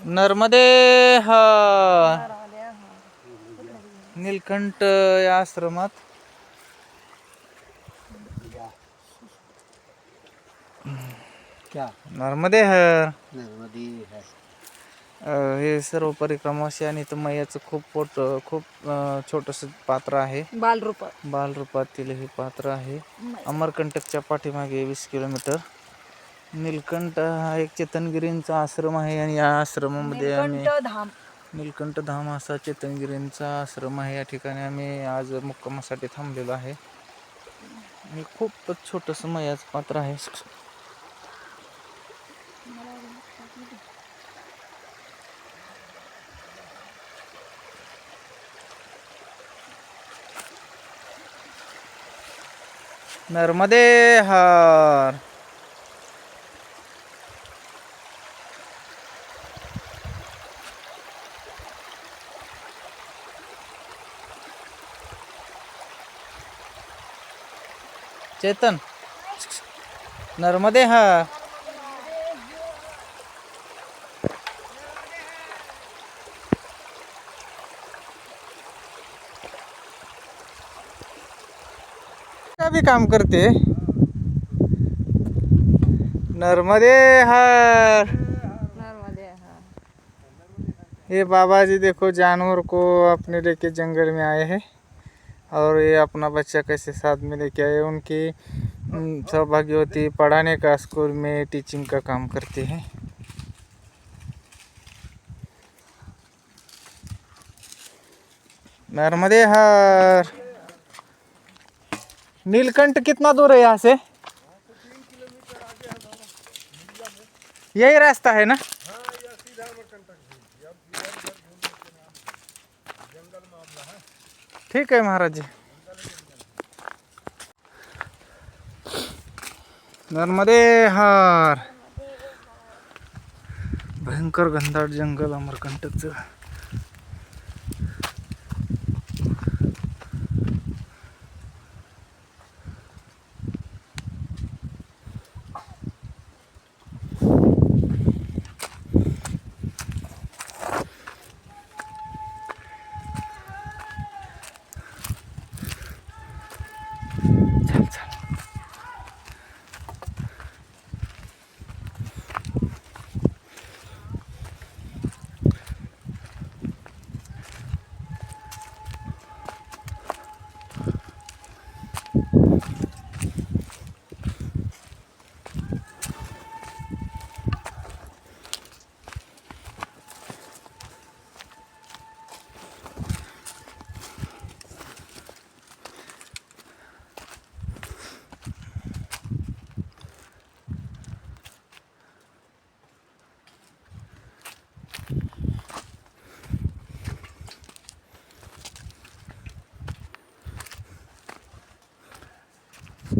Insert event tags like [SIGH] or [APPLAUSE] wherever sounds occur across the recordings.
नर्मदे हा. नीलकंठ या आश्रमात. क्या? नर्मदे हर नर्मदी है. हे सर्व परिक्रमाशी आणि इथं मैयाचं खूप पोट खूप छोटस पात्र आहे. बालरूप बालरूपातील हे पात्र आहे. अमरकंटकच्या पाठीमागे वीस किलोमीटर. नीलकंठ हा एक चेतनगिरींचा आश्रम आहे आणि या आश्रमामध्ये आम्ही नीलकंठ धाम. नीलकंठ धाम असा चेतनगिरींचा आश्रम आहे. या ठिकाणी आम्ही आज मुक्कामासाठी थांबलेलो आहे. आणि खूपच छोटंसं मयाचं पात्र आहे. नर्मदे हार. चेतन? नर्मदे हा? का भी काम करते. नर्मदे हार नर्मदे हा. ये बाबा जी देखो जानवर को अपने लेके जंगल में आए हैं. और ये अपना बच्चा कैसे साथ में लेके आए उनकी हम्म, सौभाग्यवती पढ़ाने का स्कूल में टीचिंग का काम करते हैं। नर्मदे हर। नीलकंठ कितना दूर है यहाँ से? यही रास्ता है ना? ठीक आहे महाराज नर्मदे हार. भयंकर घनदाट जंगल अमरकंटकचं.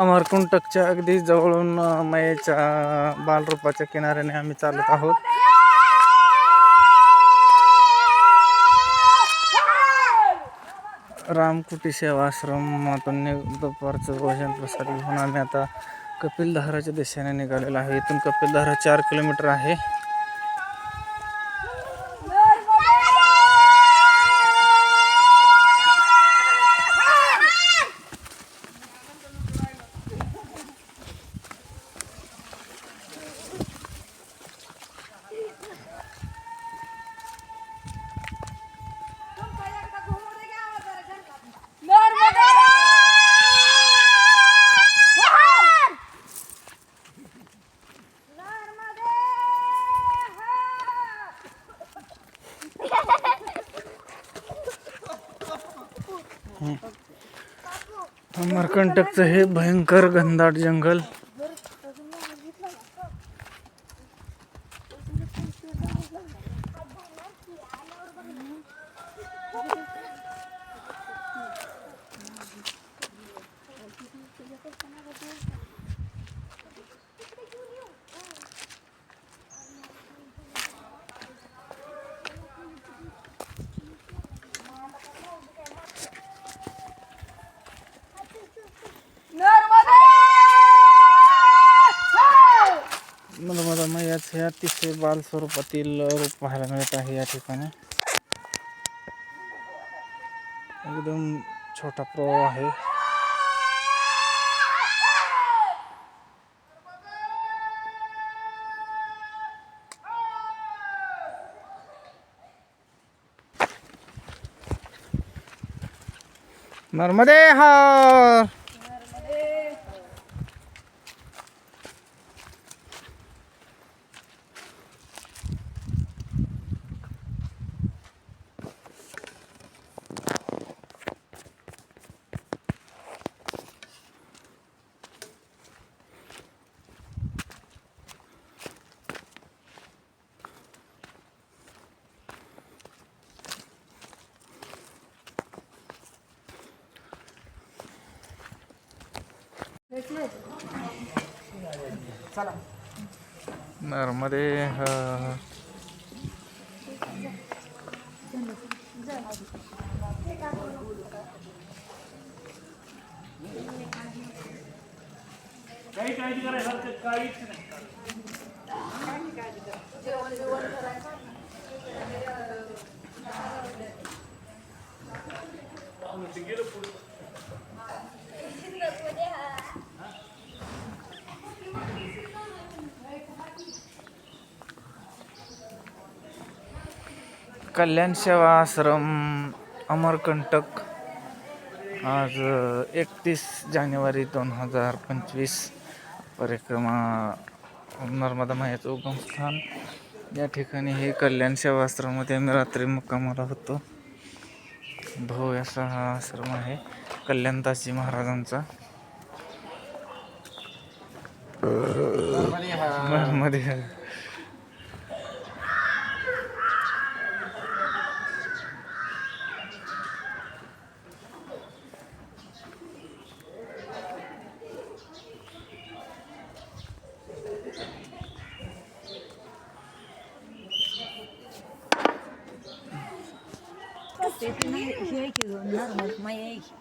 अमरकुंटकच्या अगदी जवळून मयेच्या बालरूपाच्या किनाऱ्याने आम्ही चालत आहोत. रामकुटी सेवा आश्रमातून नि- दुपारचं भोजन प्रसाद घेऊन आम्ही आता कपिलधाराच्या दिशेने निघालेलो आहे. इथून कपिलधारा चार किलोमीटर आहे नर्मदे हार नर्मदे अमरकंटकचं हे भयंकर घनदाट जंगल. हे अतिशय बाल स्वरूपातील रूप पाहायला मिळत आहे या ठिकाणी. एकदम छोटा प्रवाह आहे. नर्मदे हर! नर्मदे हर कल्याण सेवा आश्रम अमरकंटक. आज एकतीस जानेवारी दोन हजार पंचवीस परिक्रमा नर्मदा मायाचं उगमस्थान या ठिकाणी हे कल्याण सेवा आश्रममध्ये आम्ही रात्री मुक्कामाला होतो. भव्य असा हा आश्रम आहे कल्याणदासजी महाराजांचा. मध्ये ते आहे आहे की.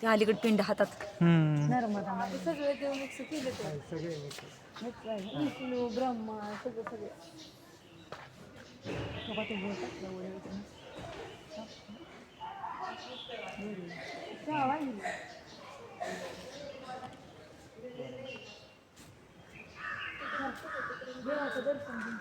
ते अलीकडे पिंड हातात हम्म. नर्मदा माई सगळे ते मिक्स केले ते विष्णू ब्रह्मा सगळं सगळं बघा ते बोल टाकलं वर इथं. बरं. चहा आहे. देवाचं दर्शन घे.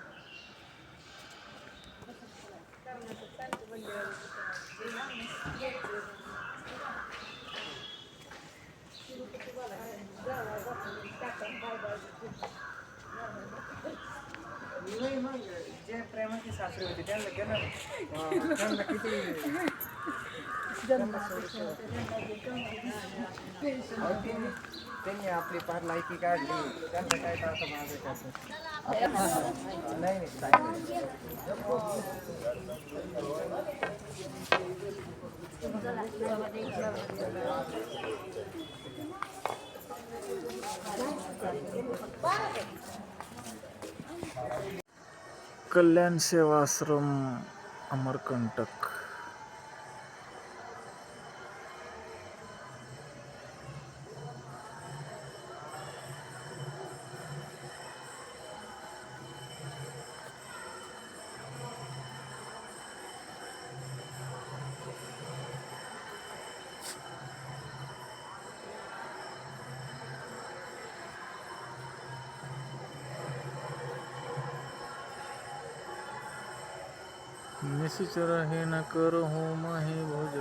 जे प्रेमाची सासरी होती त्यांना केलं [LAUGHS] त्यांना किती त्यांनी त्यांनी आपली फार लायकी काढली. त्यांना काय तर असं मागायचं नाही नाही काय कल्याण सेवाश्रम अमरकंटक. निशिचर हे न कर हो महे भोज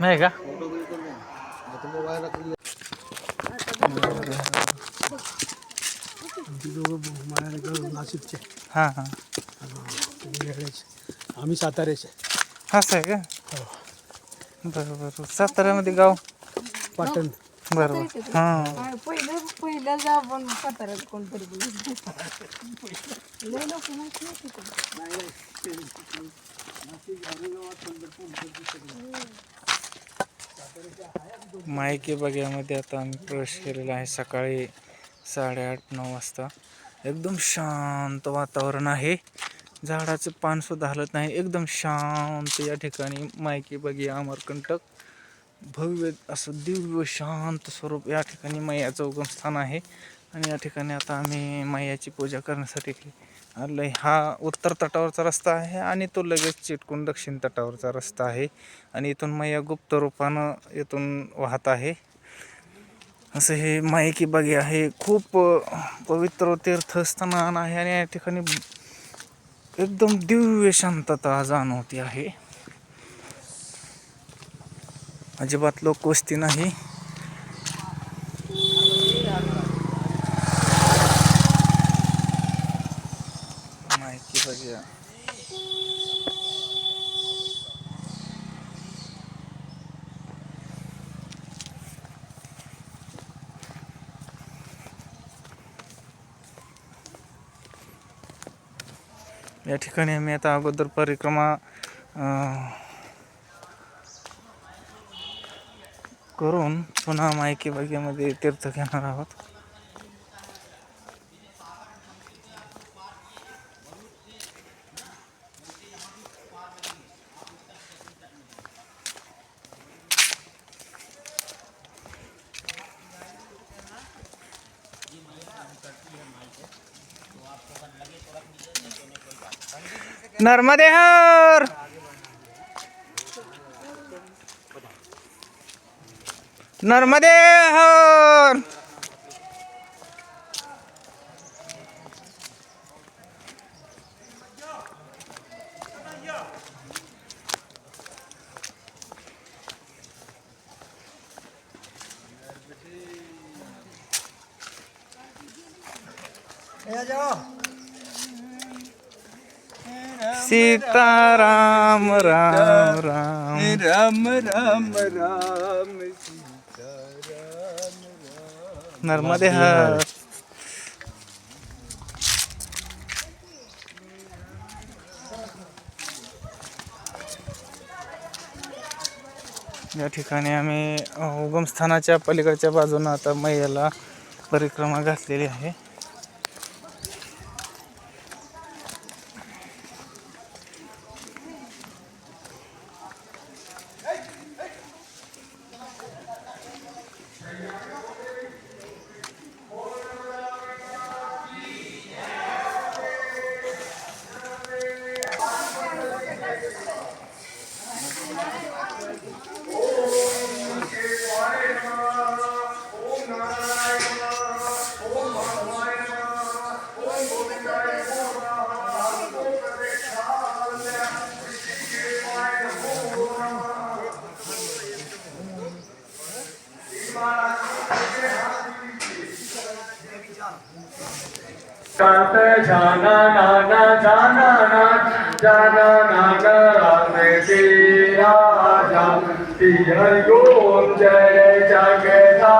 नाही का? नाशिकचे हां हां. आम्ही साताऱ्याचे. असं आहे का? बरं बरं साताऱ्यामध्ये गाव? पाटण. बरं बरं हां. पहिलं पहिल्याच आपण साताऱ्यात कोणतरी बोलू लय लोक माहिती नाही. तिकडे. मायके बग्यामध्ये आता आम्ही प्रवेश केलेला आहे सकाळी साडेआठ नऊ वाजता. एकदम शांत वातावरण आहे. झाडाचं पानसुद्धा हलत नाही. एकदम शांत या ठिकाणी मायके बगी अमरकंटक. भव्य असं दिव्य शांत स्वरूप या ठिकाणी मैयाचं उगमस्थान आहे. आणि या ठिकाणी आता आम्ही मैयाची पूजा करण्यासाठी लय हा उत्तर तटावरचा रस्ता आहे आणि तो लगेच चिटकून दक्षिण तटावरचा रस्ता आहे. आणि इथून मैया गुप्त रूपानं इथून वाहत आहे. असं हे मायकी बागी आहे. खूप पवित्र तीर्थस्थान आहे आणि या ठिकाणी एकदम दिव्य शांतता जाणवती आहे. अजिबात लोक वस्ती नाही माहिती बघूया या ठिकाणी आम्ही आता अगोदर परिक्रमा करून पुन्हा मायकी बागेमध्ये तीर्थ घेणार आहोत. नर्मदे हर नर्मदे हर सीताराम राम राम। राम राम राम नर्मदे हर या ठिकाणी आम्ही उगमस्थानाच्या पलीकडच्या बाजूनं आता मैयाला परिक्रमा घातलेली आहे. कांत जाना नाना जाना ना जाना नाना राम तेरा जा ओम जय जगदा।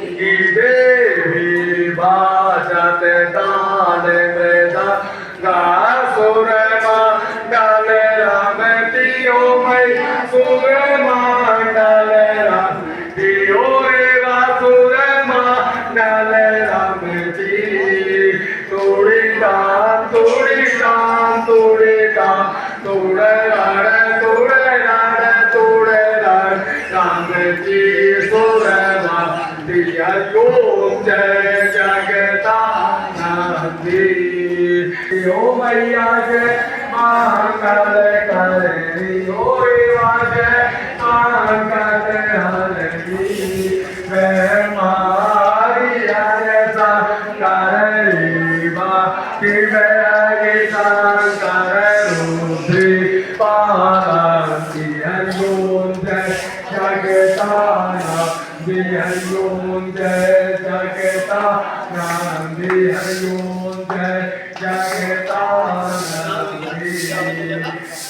की देवी बाजत दान मृदा। गासुर मंडल दिया जय जगता नंदी ओ मैया जय मंगल करे। ओ रेवा जय मंगल हरि मैं मारिया कि मैं ॐ जय जगता जगतानंदी हरिओम जय जगतानंदी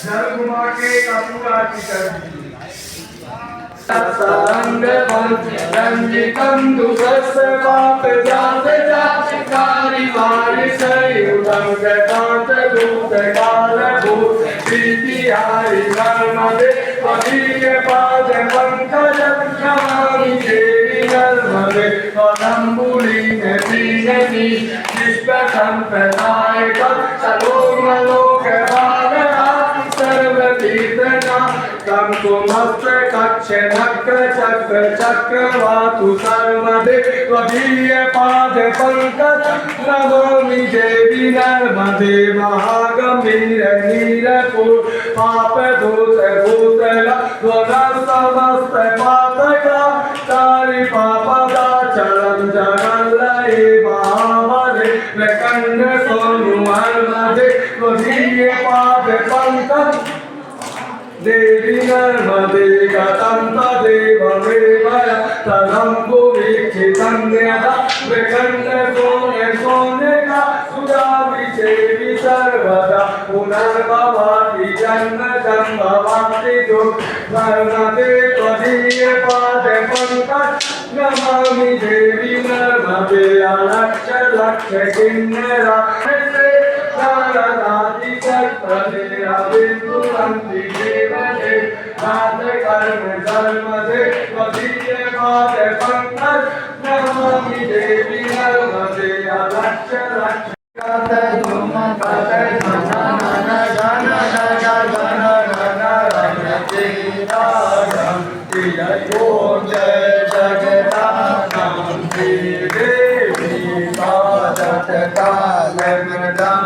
धर्मा के कपूरा की करती संग रंजितम दुसस पाप जात जात कारी वारि सयुतम गतांत दूत काल भूत प्रीति हारि कुमस्त कक्ष नक्र चक्र चक्रवातु सर्वदे त्वदीय पाद पङ्कज नमोमि देवि नर्मदे महागम्भीर नीरपुर पाप धूत भूतला त्वरा सर्वदा पुनर्भवति जन्म जन्मवाप्ति दुर्मरणते त्वदीय पादे पङ्कज नमामि देवी नर्मदे अलक्ष लक्ष किन्नरा जगन्नाथ देवी साधत काल मृदाना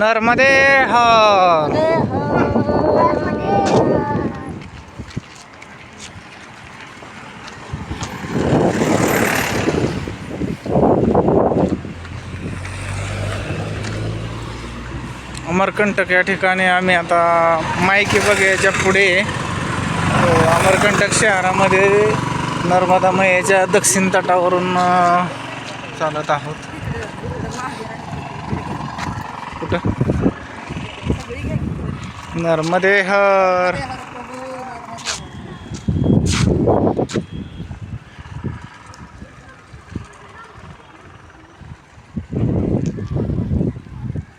नर्मदे हर। अमरकंटक या ठिकाणी आम्ही आता मायकी बघायच्या पुढे. हो, अमरकंटक शहरामध्ये नर्मदा मैयाच्या दक्षिण तटावरून चालत आहोत. नर्मदे हर.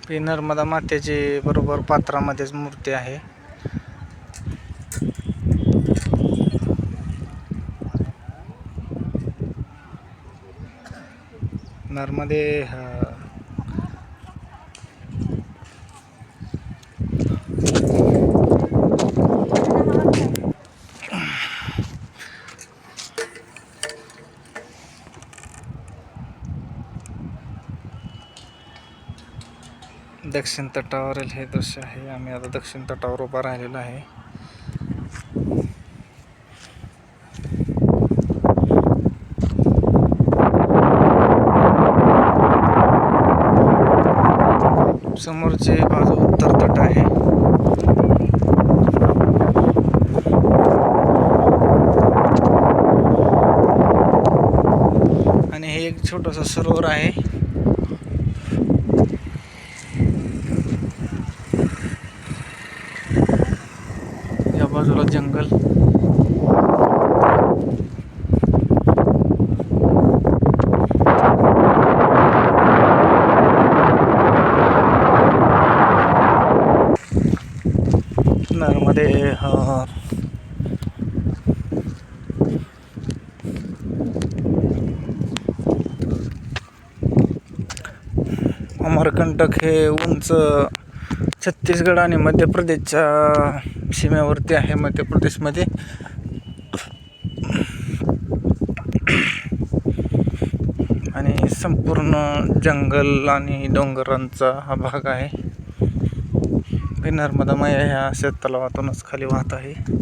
ही नर्मदा मातेची बरोबर पात्रामध्येच मूर्ती आहे. नर्मदे हर. दक्षिण तटावरील हे दृश्य आहे. आम्ही आता दक्षिण तटावर उभा राहिलेलो आहे. समोरचे बाजू उत्तर तट आहे. आणि हे एक छोटस सरोवर आहे. कॉर्नरमध्ये अमरकंटक हे उंच छत्तीसगड आणि मध्य प्रदेशच्या सीमेवरती आहे मध्य प्रदेशमध्ये. आणि संपूर्ण जंगल आणि डोंगरांचा हा भाग आहे. नर्मदा माया ह्या शेत तलावातूनच खाली वाहत आहे.